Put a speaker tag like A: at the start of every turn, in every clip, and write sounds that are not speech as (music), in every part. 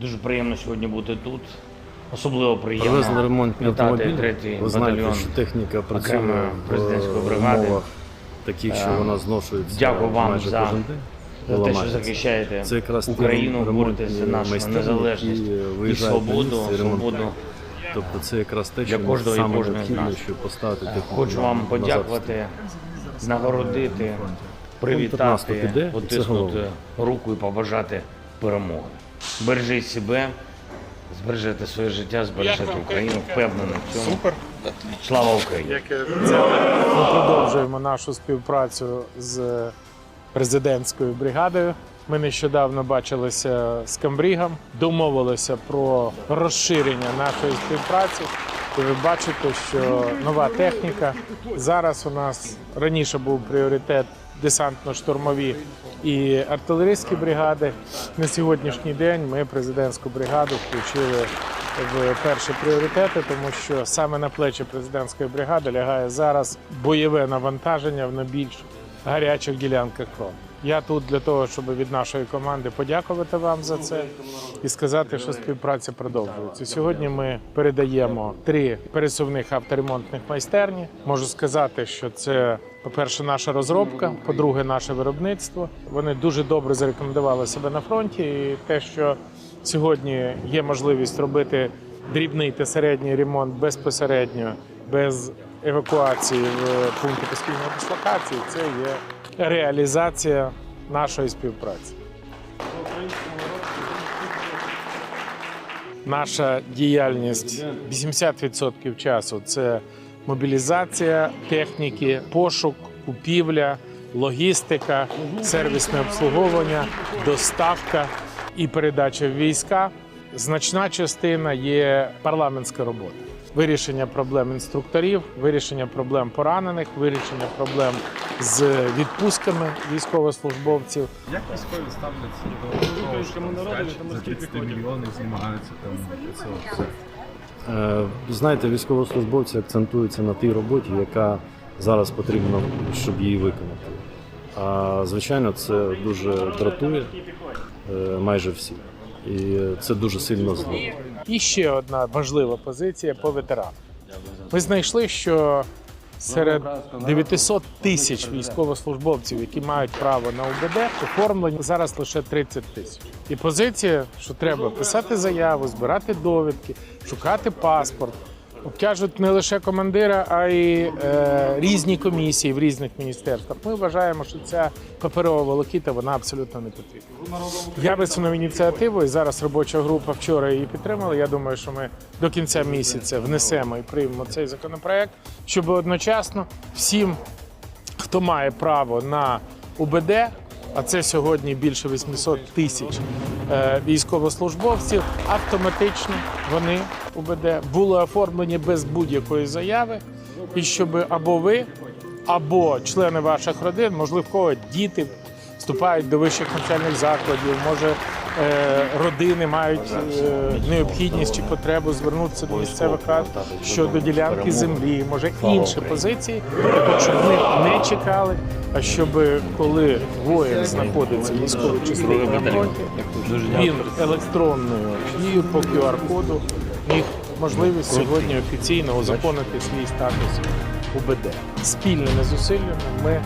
A: Дуже приємно сьогодні бути тут. Особливо приємно
B: Привезли автомобілі.
A: третій
B: Ви знаєте, що техніка працює
A: президентської бригади.
B: таких, що
A: Е,
B: вона зношується
A: Дякую вам за,
B: кожен день.
A: за те, що захищаєте
B: Це якраз
A: Україну,
B: ремонтні
A: за нашу незалежність
B: які
A: і свободу, свободу.
B: Тобто це якраз те,
A: для
B: що
A: кожного і
B: саме
A: кожної з
B: необхідно,
A: нас.
B: щоб поставити техніку
A: Хочу вам подякувати, нагородити, привітати,
B: і
A: потиснути руку і побажати перемоги. Бережіть себе, збережете своє життя, збережете Україну, впевнений в цьому.
C: Супер.
A: Слава Україні!
C: Ми продовжуємо нашу співпрацю з президентською бригадою. Ми нещодавно бачилися з Камбрігом, домовилися про розширення нашої співпраці. І ви бачите, що нова техніка. Зараз у нас раніше був пріоритет десантно-штурмові і артилерійські бригади. На сьогоднішній день ми президентську бригаду включили в перші пріоритети, тому що саме на плечі президентської бригади лягає зараз бойове навантаження в найбільш гарячих ділянках фронту. Я тут для того, щоб від нашої команди подякувати вам за це і сказати, що співпраця продовжується. Сьогодні ми передаємо три пересувних авторемонтних майстерні. Можу сказати, що це, по-перше, наша розробка, по-друге, наше виробництво. Вони дуже добре зарекомендували себе на фронті. І те, що сьогодні є можливість робити дрібний та середній ремонт безпосередньо, без евакуації в пункті постійної дислокації, це є реалізація нашої співпраці. Наша діяльність 80% часу це мобілізація техніки, пошук, купівля, логістика, сервісне обслуговування, доставка і передача в війська. Значна частина є парламентська робота. Вирішення проблем інструкторів, вирішення проблем поранених, вирішення проблем з відпустками військовослужбовців.
D: Як військові ставляться до того, що там за- за 30 мільйонів знімаються там це все?
B: Е, Знаєте, військовослужбовці акцентуються на тій роботі, яка зараз потрібна, щоб її виконати. А звичайно, це дуже дратує е, майже всі. І це дуже сильно зло.
C: І ще одна важлива позиція по ветеранам. Ми знайшли, що серед 900 тисяч військовослужбовців, які мають право на УБД, оформлені зараз лише 30 тисяч. І позиція, що треба писати заяву, збирати довідки, шукати паспорт. Обтяжують не лише командира, а й е, різні комісії в різних міністерствах. Ми вважаємо, що ця паперова волокіта вона абсолютно не потрібна. Я висунув ініціативу, і зараз робоча група вчора її підтримала. Я думаю, що ми до кінця місяця внесемо і приймемо цей законопроект, щоб одночасно всім, хто має право на УБД, а це сьогодні більше 800 тисяч е, військовослужбовців, автоматично вони УБД були оформлені без будь-якої заяви, і щоб або ви, або члени ваших родин, можливо, в кого діти вступають до вищих навчальних закладів, може е, родини мають е, необхідність чи потребу звернутися до місцевих рад щодо ділянки землі, може інші позиції, щоб вони не чекали, а щоб коли воїн знаходиться в військовій на фронті, він електронною і по QR-коду міг можливість сьогодні офіційно узаконити свій статус УБД. Спільними зусиллями ми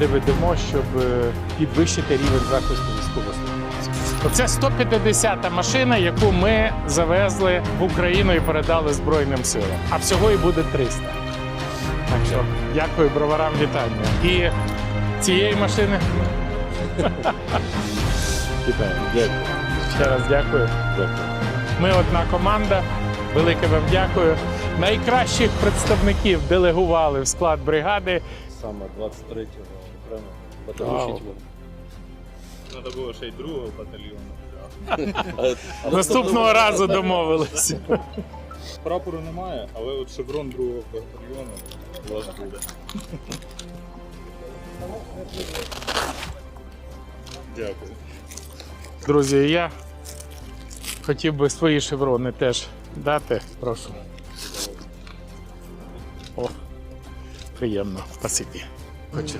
C: доведемо, щоб е, підвищити рівень захисту військовослужбовців. Оце 150-та машина, яку ми завезли в Україну і передали Збройним силам. А всього і буде 300. Так що дякую броварам вітання. І цієї машини. (laughs) Вітаю. Дякую. Ще раз дякую. Дякую. Ми одна команда. Велике вам дякую. Найкращих представників делегували в склад бригади.
E: саме 23-го окремо батальйону.
D: Треба було ще й другого батальйону.
C: Наступного разу домовилися.
D: Прапору немає, але от шеврон другого батальйону у вас буде. Дякую.
C: Друзі, я хотів би свої шеврони теж дати. Прошу. О, приємно. Спасибі. Хочу.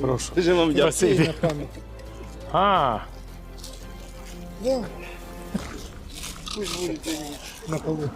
C: Прошу.
E: Дуже вам
C: Спасибі. А, На полу.